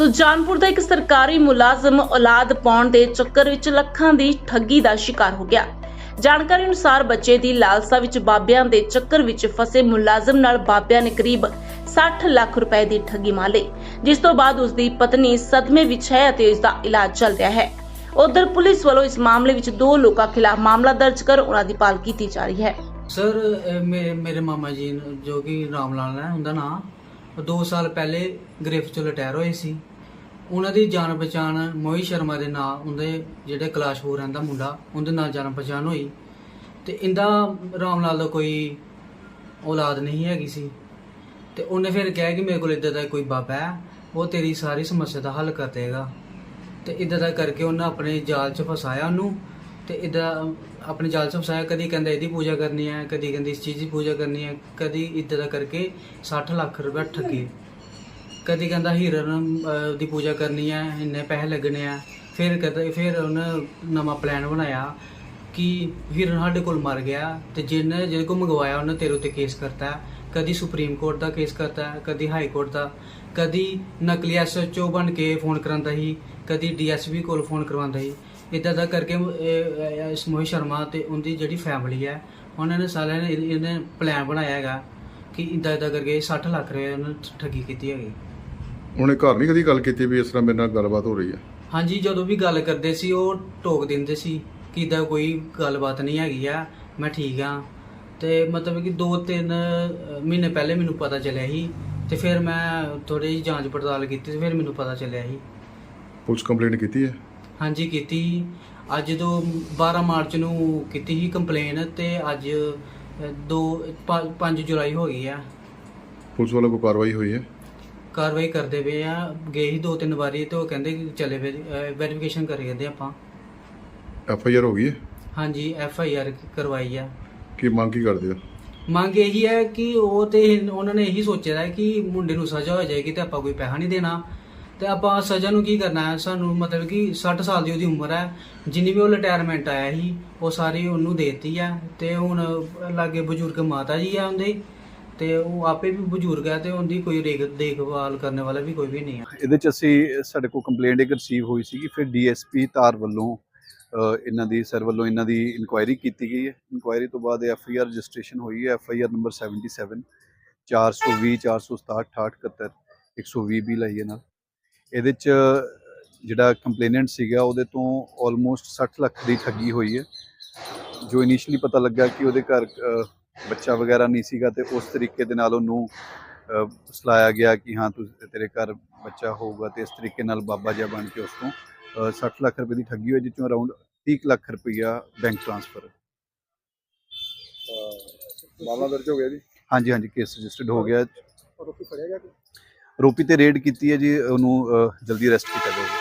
ਤੋ ਦਾ ਇੱਕ ਸਰਕਾਰੀ ਮੁਲਾਜ਼ਮ ਔਲਾਦ ਪਾਉਣ ਦੇ ਚੱਕਰ ਵਿੱਚ ਲੱਖਾਂ ਦੀ ਠੱਗੀ ਦਾ ਸ਼ਿਕਾਰ ਹੋ ਗਿਆ। ਜਾਣਕਾਰੀ ਅਨੁਸਾਰ ਬੱਚੇ ਦੀ ਲਾਲਸਾ ਵਿੱਚ ਬਾਬਿਆਂ ਦੇ ਚੱਕਰ ਵਿੱਚ ਫਸੇ ਮੁਲਾਜ਼ਮ ਨਾਲ ਬਾਬਿਆਂ ਨੇ ਕਰੀਬ 60 ਲੱਖ ਰੁਪਏ ਦੀ ਠੱਗੀ ਮਾਰ ਲਈ, ਜਿਸ ਤੋਂ ਬਾਅਦ ਉਸ ਦੀ ਪਤਨੀ ਸਦਮੇ ਵਿੱਚ ਹੈ ਅਤੇ ਉਸ ਦਾ ਇਲਾਜ ਚੱਲ ਰਿਹਾ ਹੈ। ਉਧਰ ਪੁਲਿਸ ਵੱਲੋਂ ਇਸ ਮਾਮਲੇ ਵਿੱਚ ਦੋ ਲੋਕਾਂ ਖਿਲਾਫ ਮਾਮਲਾ ਦਰਜ ਕਰ ਉਹਨਾਂ ਦੀ ਭਾਲ ਕੀਤੀ ਜਾ ਰਹੀ ਹੈ। ਸਰ, ਇਹ ਮੇ- ਮੇਰੇ ਮਾਮਾ ਜੀ ਜੋ ਕਿ ਰਾਮ ਲਾਲ ਹੈ, ਉਹਦਾ ਨਾਂ 2 ਸਾਲ ਪਹਿਲੇ ਗ੍ਰਿਫਤ ਚੋਂ ਰਿਟਾਇਰ ਹੋਏ ਸੀ। ਉਹਨਾਂ ਦੀ ਜਾਣ ਪਛਾਣ ਮੋਹਿਤ ਸ਼ਰਮਾ ਦੇ ਨਾਂ, ਉਹਦੇ ਜਿਹੜੇ ਕਲਾਸ਼ਪੁਰ ਰਹਿੰਦਾ ਮੁੰਡਾ, ਉਹਦੇ ਨਾਲ ਜਾਣ ਪਛਾਣ ਹੋਈ। ਤੇ ਇੰਦਾ ਰਾਮ ਲਾਲ ਦਾ ਕੋਈ ਔਲਾਦ ਨਹੀਂ ਹੈਗੀ ਸੀ। ਤੇ ਉਹਨੇ ਫਿਰ ਕਿਹਾ ਕਿ ਮੇਰੇ ਕੋਲ ਇਦਾਂ ਦਾ ਕੋਈ ਬਾਬਾ ਹੈ, ਉਹ ਤੇਰੀ ਸਾਰੀ ਸਮੱਸਿਆ ਦਾ ਹੱਲ ਕਰ ਦੇਗਾ। ਤੇ ਇਦਾਂ ਦਾ ਕਰਕੇ ਉਹਨਾਂ ਆਪਣੇ ਜਾਲ 'ਚ ਫਸਾਇਆ ਉਹਨੂੰ। ਤੇ ਇਦਾਂ ਆਪਣੇ ਜਾਲ 'ਚ ਫਸਾਇਆ, ਕਦੀ ਕਹਿੰਦਾ ਇਹਦੀ ਪੂਜਾ ਕਰਨੀ ਹੈ, ਕਦੀ ਕਹਿੰਦੀ ਇਸ ਚੀਜ਼ ਦੀ ਪੂਜਾ ਕਰਨੀ ਹੈ, ਕਦੀ ਇਦਾਂ ਦਾ ਕਰਕੇ 60 ਲੱਖ ਰੁਪਏ ਠੱਗੇ। ਕਦੀ ਕਹਿੰਦਾ ਹਿਰਨ ਦੀ ਪੂਜਾ ਕਰਨੀ ਹੈ ਇੰਨੇ ਪੈਸੇ ਲੱਗਣੇ ਆ। ਫਿਰ ਕਦੇ, ਫਿਰ ਉਹਨੇ ਨਵਾਂ ਪਲਾਨ ਬਣਾਇਆ ਕਿ ਹੀਰਨ ਸਾਡੇ ਕੋਲ ਮਰ ਗਿਆ ਤੇ ਜਿਹਨੇ, ਜਿਹਦੇ ਕੋਲ ਮੰਗਵਾਇਆ, ਉਹਨੇ ਤੇਰੇ ਉੱਤੇ ਕੇਸ ਕਰਤਾ। ਕਦੀ ਸੁਪਰੀਮ ਕੋਰਟ ਦਾ ਕੇਸ ਕਰਤਾ, ਕਦੀ ਹਾਈ ਕੋਰਟ ਦਾ। ਕਦੀ ਨਕਲੀ ਐਸਐਚਓ ਬਣ ਕੇ ਫੋਨ ਕਰਾਂਦਾ ਸੀ, ਕਦੀ ਡੀਐਸਪੀ ਕੋਲ ਫੋਨ ਕਰਵਾਉਂਦਾ ਸੀ। ਇਦਾਂ ਦਾ ਕਰਕੇ ਇਸ ਮੋਹਿਤ ਸ਼ਰਮਾ ਤੇ ਉਹਦੀ ਜਿਹੜੀ ਫੈਮਿਲੀ ਹੈ ਉਹਨਾਂ ਨੇ ਸਾਰਿਆਂ ਨੇ ਇਹਨੇ ਪਲਾਨ ਬਣਾਇਆ ਹੈਗਾ ਕਿ ਇਦਾਂ ਇਦਾਂ ਕਰਕੇ 60 ਲੱਖ ਰੁਪਏ ਉਹਨਾਂ ਠੱਗੀ ਕੀਤੀ ਹੈਗੀ। ਉਹਨੇ ਘਰ ਨਹੀਂ ਕਦੀ ਗੱਲ ਕੀਤੀ ਵੀ ਇਸ ਤਰ੍ਹਾਂ ਮੇਰੇ ਨਾਲ ਗੱਲਬਾਤ ਹੋ ਰਹੀ ਹੈ? ਹਾਂਜੀ ਜਦੋਂ ਵੀ ਗੱਲ ਕਰਦੇ ਸੀ ਉਹ ਟੋਕ ਦਿੰਦੇ ਸੀ ਕਿ ਇਦਾਂ ਕੋਈ ਗੱਲਬਾਤ ਨਹੀਂ ਹੈਗੀ ਆ ਮੈਂ ਠੀਕ ਆ। ਤੇ ਮਤਲਬ ਕਿ 2-3 ਮਹੀਨੇ ਪਹਿਲੇ ਮੈਨੂੰ ਪਤਾ ਚੱਲਿਆ ਸੀ ਤੇ ਫਿਰ ਮੈਂ ਥੋੜੀ ਜਿਹੀ ਜਾਂਚ ਪੜਤਾਲ ਕੀਤੀ ਤੇ ਫਿਰ ਮੈਨੂੰ ਪਤਾ ਚੱਲਿਆ ਸੀ। ਪੁਲਿਸ ਕੰਪਲੇਂਟ ਕੀਤੀ ਹੈ? ਹਾਂਜੀ ਕੀਤੀ। ਅੱਜ ਤੋਂ 12 ਮਾਰਚ ਨੂੰ ਕੀਤੀ ਸੀ ਕੰਪਲੇਨ ਤੇ ਅੱਜ 2 5 ਜੁਲਾਈ ਹੋ ਗਈ ਆ। ਪੁਲਿਸ ਵੱਲੋਂ ਕੋਈ ਕਾਰਵਾਈ ਹੋਈ ਹੈ? ਕਾਰਵਾਈ ਕਰਦੇ ਪਏ ਆ ਗਏ ਸੀ ਦੋ ਤਿੰਨ ਵਾਰੀ ਤੇ ਉਹ ਕਹਿੰਦੇ ਕਿ ਚਲੇ ਵੈਰੀਫਿਕੇਸ਼ਨ ਕਰੀ ਜਾਂਦੇ ਆਪਾਂ। ਐਫ ਆਈ ਆਰ ਹੋ ਗਈ ਹੈ? ਹਾਂਜੀ ਐਫ ਆਈ ਆਰ ਕਰਵਾਈ ਆ। ਕੀ ਮੰਗ ਕੀ ਕਰਦੇ ਹੋ? ਮੰਗ ਇਹੀ ਹੈ ਕਿ ਉਹ ਤੇ ਉਹਨਾਂ ਨੇ ਇਹੀ ਸੋਚਿਆ ਹੈ ਕਿ ਮੁੰਡੇ ਨੂੰ ਸਜ਼ਾ ਹੋ ਜਾਏਗੀ ਤੇ ਆਪਾਂ ਕੋਈ ਪੈਸਾ ਨਹੀਂ ਦੇਣਾ। ਤੇ ਆਪਾਂ ਸਜ਼ਾ ਨੂੰ ਕੀ ਕਰਨਾ ਹੈ? ਸਾਨੂੰ ਮਤਲਬ ਕਿ 60 ਸਾਲ ਦੀ ਉਹਦੀ ਉਮਰ ਹੈ। ਜਿੰਨੀ ਵੀ ਉਹ ਰਿਟਾਇਰਮੈਂਟ ਆਇਆ ਸੀ ਉਹ ਸਾਰੀ ਉਹਨੂੰ ਦੇਤੀ ਆ ਤੇ ਹੁਣ ਲਾਗੇ ਬਜ਼ੁਰਗ ਮਾਤਾ ਜੀ ਆ ਤੇ ਉਹ ਆਪੇ ਵੀ ਬਜ਼ੁਰਗ ਹੈ ਤੇ ਉਹਦੀ ਕੋਈ ਦੇਖ- ਦੇਖਭਾਲ ਕਰਨ ਵਾਲਾ ਵੀ ਕੋਈ ਵੀ ਨਹੀਂ ਹੈ ਇਹਦੇ ਚ ਅਸੀਂ, ਸਾਡੇ ਕੋਲ ਕੰਪਲੇਂਟ ਇੱਕ ਰਿਸੀਵ ਹੋਈ ਸੀਗੀ, ਫਿਰ ਡੀਐਸਪੀ ਤਾਰ ਵੱਲੋਂ ਇਹਨਾਂ ਦੀ ਸਰ ਵੱਲੋਂ ਇਹਨਾਂ ਦੀ ਇਨਕੁਆਇਰੀ ਕੀਤੀ ਗਈ ਹੈ। ਇਨਕੁਆਇਰੀ ਤੋਂ ਬਾਅਦ ਐਫ ਆਈ ਆਰ ਰਜਿਸਟ੍ਰੇਸ਼ਨ ਹੋਈ ਹੈ ਐਫ ਆਈ ਆਰ ਨੰਬਰ 77 420 467 68 120 ਵੀ ਲਈ ਹੈ ਨਾਲ। ਇਹਦੇ ਚ ਜਿਹੜਾ ਕੰਪਲੇਨੈਂਟ ਸੀਗਾ, ਉਹਦੇ ਤੋਂ ਆਲਮੋਸਟ 60 ਲੱਖ ਦੀ ਠੱਗੀ ਹੋਈ ਹੈ। ਜੋ ਇਨੀਸ਼ੀਅਲੀ ਪਤਾ ਲੱਗਾ ਕਿ ਉਹਦੇ ਘਰ ਬੱਚਾ ਵਗੈਰਾ ਨਹੀਂ ਸੀਗਾ ਤੇ ਉਸ ਤਰੀਕੇ ਦੇ ਨਾਲ ਉਹਨੂੰ ਸਲਾਇਆ ਗਿਆ ਕਿ ਹਾਂ ਤੂੰ ਤੇਰੇ ਘਰ ਬੱਚਾ ਹੋਊਗਾ ਤੇ ਇਸ ਤਰੀਕੇ ਨਾਲ ਬਾਬਾ ਜਿਹਾ ਬਣ ਕੇ ਉਸ ਤੋਂ ਅ, 60 ਲੱਖ ਰੁਪਏ ਦੀ ਠੱਗੀ ਹੋਈ ਜਿਸ ਚੋਂ ਅਰਾਊਂਡ 30 ਲੱਖ ਰੁਪਈਆ ਬੈਂਕ ਟ੍ਰਾਂਸਫਰ ਮਾਮਲਾ ਦਰਜ ਹੋ ਗਿਆ ਜੀ? ਹਾਂਜੀ ਹਾਂਜੀ ਕੇਸ ਰਜਿਸਟਰਡ ਹੋ ਗਿਆ। ਆਰੋਪੀ ਤੇ ਰੇਡ ਕੀਤੀ ਹੈ ਜੀ ਉਹਨੂੰ ਜਲਦੀ ਅਰੈਸਟ ਕੀਤਾ ਜਾਊਗਾ।